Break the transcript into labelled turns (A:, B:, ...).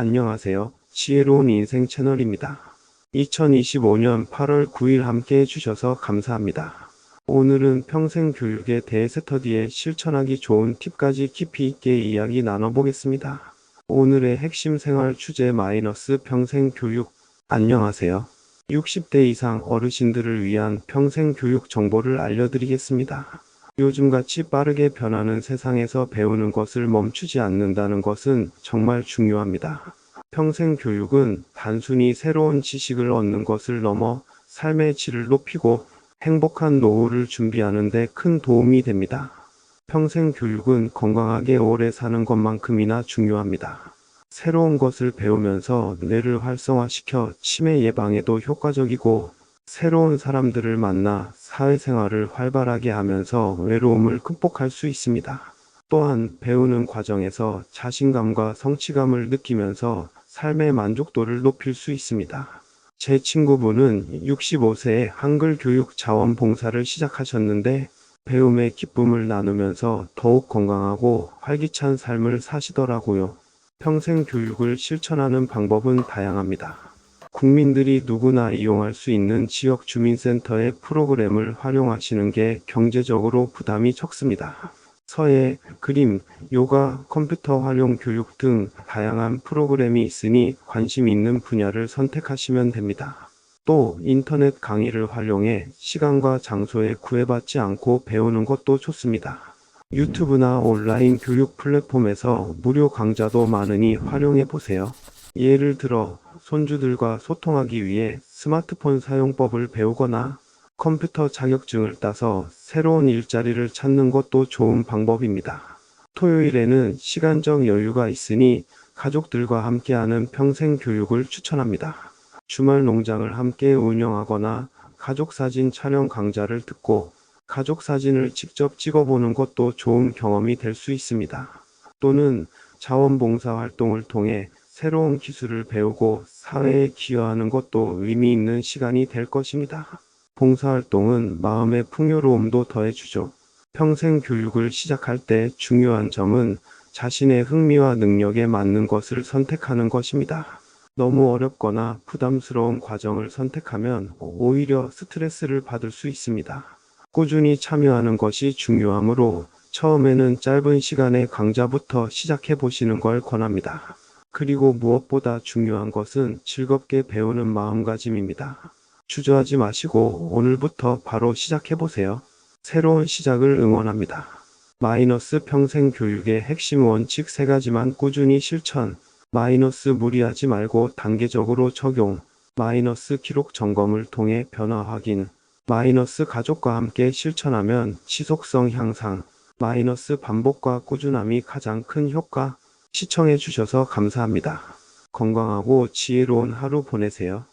A: 안녕하세요. 지혜로운 인생 채널입니다. 2025년 8월 9일 함께 해주셔서 감사합니다. 오늘은 평생 교육에 대해 스터디에 실천하기 좋은 팁까지 깊이 있게 이야기 나눠보겠습니다. 오늘의 핵심 생활 주제 마이너스 평생 교육. 안녕하세요. 60대 이상 어르신들을 위한 평생 교육 정보를 알려드리겠습니다. 요즘같이 빠르게 변하는 세상에서 배우는 것을 멈추지 않는다는 것은 정말 중요합니다. 평생 교육은 단순히 새로운 지식을 얻는 것을 넘어 삶의 질을 높이고 행복한 노후를 준비하는 데 큰 도움이 됩니다. 평생 교육은 건강하게 오래 사는 것만큼이나 중요합니다. 새로운 것을 배우면서 뇌를 활성화시켜 치매 예방에도 효과적이고 새로운 사람들을 만나 사회생활을 활발하게 하면서 외로움을 극복할 수 있습니다. 또한 배우는 과정에서 자신감과 성취감을 느끼면서 삶의 만족도를 높일 수 있습니다. 제 친구분은 65세에 한글 교육 자원 봉사를 시작하셨는데 배움의 기쁨을 나누면서 더욱 건강하고 활기찬 삶을 사시더라고요. 평생 교육을 실천하는 방법은 다양합니다. 국민들이 누구나 이용할 수 있는 지역 주민센터의 프로그램을 활용하시는 게 경제적으로 부담이 적습니다. 서예, 그림, 요가, 컴퓨터 활용 교육 등 다양한 프로그램이 있으니 관심 있는 분야를 선택하시면 됩니다. 또 인터넷 강의를 활용해 시간과 장소에 구애받지 않고 배우는 것도 좋습니다. 유튜브나 온라인 교육 플랫폼에서 무료 강좌도 많으니 활용해 보세요. 예를 들어 손주들과 소통하기 위해 스마트폰 사용법을 배우거나 컴퓨터 자격증을 따서 새로운 일자리를 찾는 것도 좋은 방법입니다. 토요일에는 시간적 여유가 있으니 가족들과 함께하는 평생 교육을 추천합니다. 주말 농장을 함께 운영하거나 가족 사진 촬영 강좌를 듣고 가족 사진을 직접 찍어보는 것도 좋은 경험이 될 수 있습니다. 또는 자원봉사 활동을 통해 새로운 기술을 배우고 사회에 기여하는 것도 의미 있는 시간이 될 것입니다. 봉사활동은 마음의 풍요로움도 더해주죠. 평생 교육을 시작할 때 중요한 점은 자신의 흥미와 능력에 맞는 것을 선택하는 것입니다. 너무 어렵거나 부담스러운 과정을 선택하면 오히려 스트레스를 받을 수 있습니다. 꾸준히 참여하는 것이 중요하므로 처음에는 짧은 시간의 강좌부터 시작해 보시는 걸 권합니다. 그리고 무엇보다 중요한 것은 즐겁게 배우는 마음가짐입니다. 주저하지 마시고 오늘부터 바로 시작해 보세요. 새로운 시작을 응원합니다. 마이너스 평생 교육의 핵심 원칙 세 가지만 꾸준히 실천. 마이너스 무리하지 말고 단계적으로 적용. 마이너스 기록 점검을 통해 변화 확인. 마이너스 가족과 함께 실천하면 지속성 향상. 마이너스 반복과 꾸준함이 가장 큰 효과. 시청해 주셔서 감사합니다. 건강하고 지혜로운 하루 보내세요.